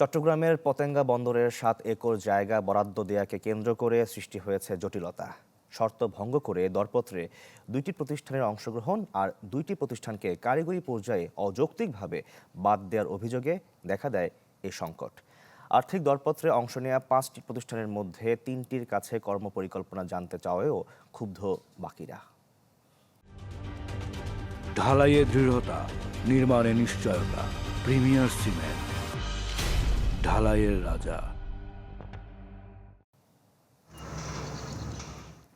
চট্টগ্রামের পতেঙ্গা বন্দরের সাত একর জায়গা বরাদ্দ দেয়াকে কেন্দ্র করে সৃষ্টি হয়েছে জটিলতা। শর্ত ভঙ্গ করে দরপত্রে দুইটি প্রতিষ্ঠানের অংশগ্রহণ আর দুইটি প্রতিষ্ঠানকে কারিগরি পর্যায়ে অযৌক্তিকভাবে বাদ দেওয়ার অভিযোগে দেখা দেয় এই সংকট। আর্থিক দরপত্রে অংশ নেওয়া পাঁচটি প্রতিষ্ঠানের মধ্যে তিনটির কাছে কর্মপরিকল্পনা জানতে চাওয়ায়ও ক্ষুব্ধ বাকিরা। ঢালাইয়ে দৃঢ়তা, নির্মাণে নিশ্চয়তা, প্রিমিয়ার সিমেন্ট। ঢালাইয়ের রাজা।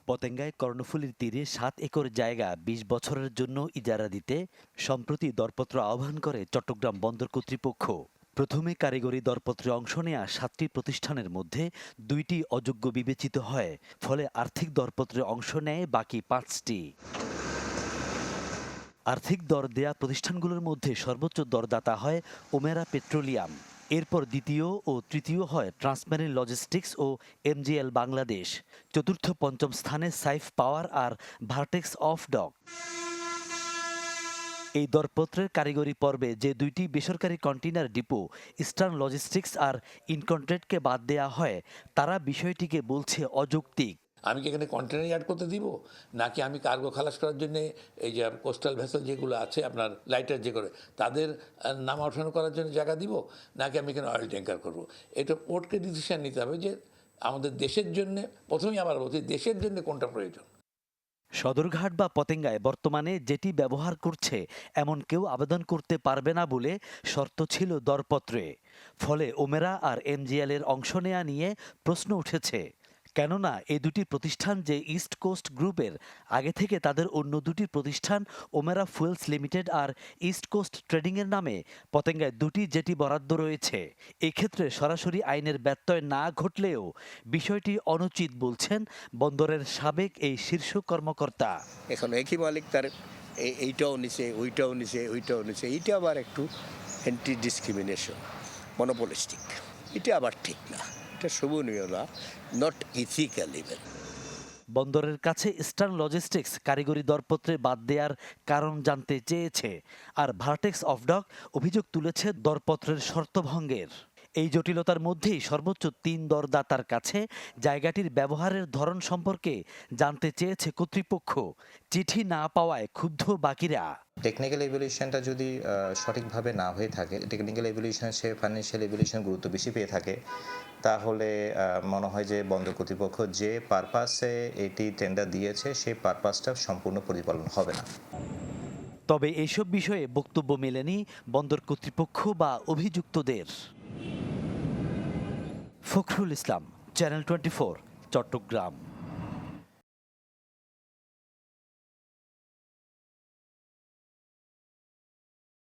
পতেঙ্গায় কর্ণফুলীর তীরে সাত একর জায়গা ২০ বছরের জন্য ইজারা দিতে সম্প্রতি দরপত্র আহ্বান করে চট্টগ্রাম বন্দর কর্তৃপক্ষ। প্রথমে কারিগরি দরপত্রে অংশ নেয়া সাতটি প্রতিষ্ঠানের মধ্যে দুইটি অযোগ্য বিবেচিত হয়, ফলে আর্থিক দরপত্রে অংশ নেয় বাকি পাঁচটি। আর্থিক দর দেয়া প্রতিষ্ঠানগুলোর মধ্যে সর্বোচ্চ দরদাতা হয় ওমেরা পেট্রোলিয়াম। এরপর দ্বিতীয় ও তৃতীয় হয় ট্রান্সমেরিন লজিস্টিক্স ও এমজিএল বাংলাদেশ। চতুর্থ, পঞ্চম স্থানে সাইফ পাওয়ার আর ভার্টেক্স অফ ডক এই দরপত্রের কারিগরি পর্বে যে দুইটি বেসরকারি কন্টেইনার ডিপো, ইস্টার্ন লজিস্টিক্স আর ইনকন্ট্রেটকে বাদ দেয়া হয়, তারা বিষয়টিকে বলছে অযৌক্তিক। আমি কি এখানে কন্টেনার ইয়ার্ড করতে দিব? নাকি আমি কার্গো খালাস করার জন্য এই যে কোস্টাল ভেসেল যেগুলো আছে, আপনার লাইটার যে করে, তাদের নামা ওঠানো করার জন্য জায়গা দিব? নাকি আমি এখানে অয়েল ট্যাঙ্কার করব? এটা পোর্টকে ডিসিশন নিতে হবে যে আমাদের দেশের জন্য, প্রথমেই আবার বলছি, দেশের জন্য কোনটা প্রয়োজন? সদরঘাট বা পতেঙ্গায় বর্তমানে যেটি ব্যবহার করছে, এমন কেউ আবেদন করতে পারবে না বলে শর্ত ছিল দরপত্রে। ফলে ওমেরা আর এমজিএল এর অংশ নেয়া নিয়ে প্রশ্ন উঠেছে। কেননা এই দুটি প্রতিষ্ঠান যে ইস্ট কোস্ট গ্রুপের আগে থেকে তাদের অন্য দুটি প্রতিষ্ঠান ওমেরা ফুয়েলস লিমিটেড আর ইস্ট কোস্ট ট্রেডিংয়ের নামে পতেঙ্গায় দুটি জেটি বরাদ্দ রয়েছে। এক্ষেত্রে সরাসরি আইনের ব্যত্যয় না ঘটলেও বিষয়টি অনুচিত বলছেন বন্দরের সাবেক এই শীর্ষ কর্মকর্তা। এখন একই মালিক তার এইটাও নিছে ওইটাও নিছে ওইটাও নিছে এইটা আবার একটু অ্যান্টি ডিসক্রিমিনেশন মনোপলিস্টিক এটা আবার ঠিক না। এটা শোভনীয় না নট ইথিক্যাল ইভেন বন্দরের কাছে ইস্টার্ন লজিস্টিক্স কারিগরি দরপত্রে বাদ দেওয়ার কারণ জানতে চেয়েছে, আর ভার্টেক্স অফ ডক অভিযোগ তুলেছে দরপত্রের শর্তভঙ্গের এই জটিলতার মধ্যেই সর্বোচ্চ তিন দরদাতার কাছে জায়গাটির ব্যবহারের ধরন সম্পর্কে জানতে চেয়েছে কর্তৃপক্ষ। চিঠি না পাওয়ায় ক্ষুব্ধ বাকিরা। টেকনিক্যাল এভলিউশনটা যদি সঠিকভাবে না হয়ে থাকে টেকনিক্যাল এভলিউশনের সে ফাইন্যান্সিয়াল এভলিউশন গুরুত্ব বেশি পেয়ে থাকে তাহলে মনে হয় যে বন্দর কর্তৃপক্ষ যে পারপাসে এটি টেন্ডার দিয়েছে সেই পারপাসটা সম্পূর্ণ প্রতিপালন হবে না। তবে এইসব বিষয়ে বক্তব্য মেলেনি বন্দর কর্তৃপক্ষ বা অভিযুক্তদের। Fakhrul Islam channel twenty Chattogram.